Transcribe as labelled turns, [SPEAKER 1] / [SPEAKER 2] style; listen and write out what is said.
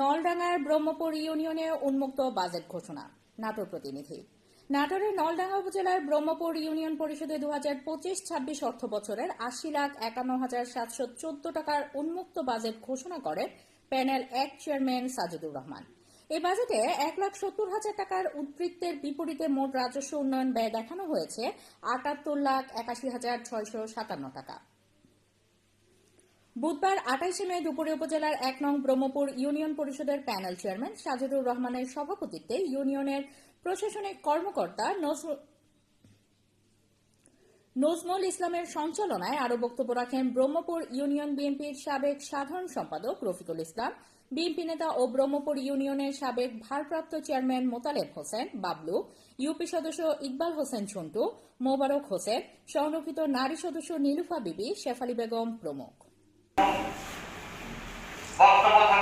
[SPEAKER 1] নলডাঙ্গার ব্রহ্মপুর ইউনিয়নে উন্মুক্ত বাজেট ঘোষণা, নাটোর প্রতিনিধি। নাটোরের নলডাঙ্গা উপজেলার ব্রহ্মপুর ইউনিয়ন পরিষদে দু হাজার পঁচিশ ছাব্বিশ অর্থ বছরের আশি লাখ একান্ন হাজার সাতশো চোদ্দ টাকার উন্মুক্ত বাজেট ঘোষণা করেন প্যানেল এক চেয়ারম্যান সাজিদুর রহমান। এই বাজেটে এক লাখ সত্তর হাজার টাকার উদ্বৃত্তের বিপরীতে মোট রাজস্ব উন্নয়ন ব্যয় দেখানো হয়েছে আটাত্তর লাখ একাশি হাজার ছয়শো সাতান্ন টাকা। বুধবার আঠাইশে মে দুপুরে উপজেলার এক নং ব্রহ্মপুর ইউনিয়ন পরিষদের প্যানেল চেয়ারম্যান সাজিদুর রহমানের সভাপতিত্বে ইউনিয়নের প্রশাসনিক কর্মকর্তা নজমুল ইসলামের সঞ্চালনায় আরও বক্তব্য রাখেন ব্রহ্মপুর ইউনিয়ন বিএনপির সাবেক সাধারণ সম্পাদক রফিকুল ইসলাম, বিএনপি নেতা ও ব্রহ্মপুর ইউনিয়নের সাবেক ভারপ্রাপ্ত চেয়ারম্যান মোতালেব হোসেন, বাবলু, ইউপি সদস্য ইকবাল হোসেন ঝন্টু, মোবারক হোসেন সংরক্ষিত নারী সদস্য নীলুফা বিবি, শেফালি বেগম প্রমুখ।
[SPEAKER 2] Вам.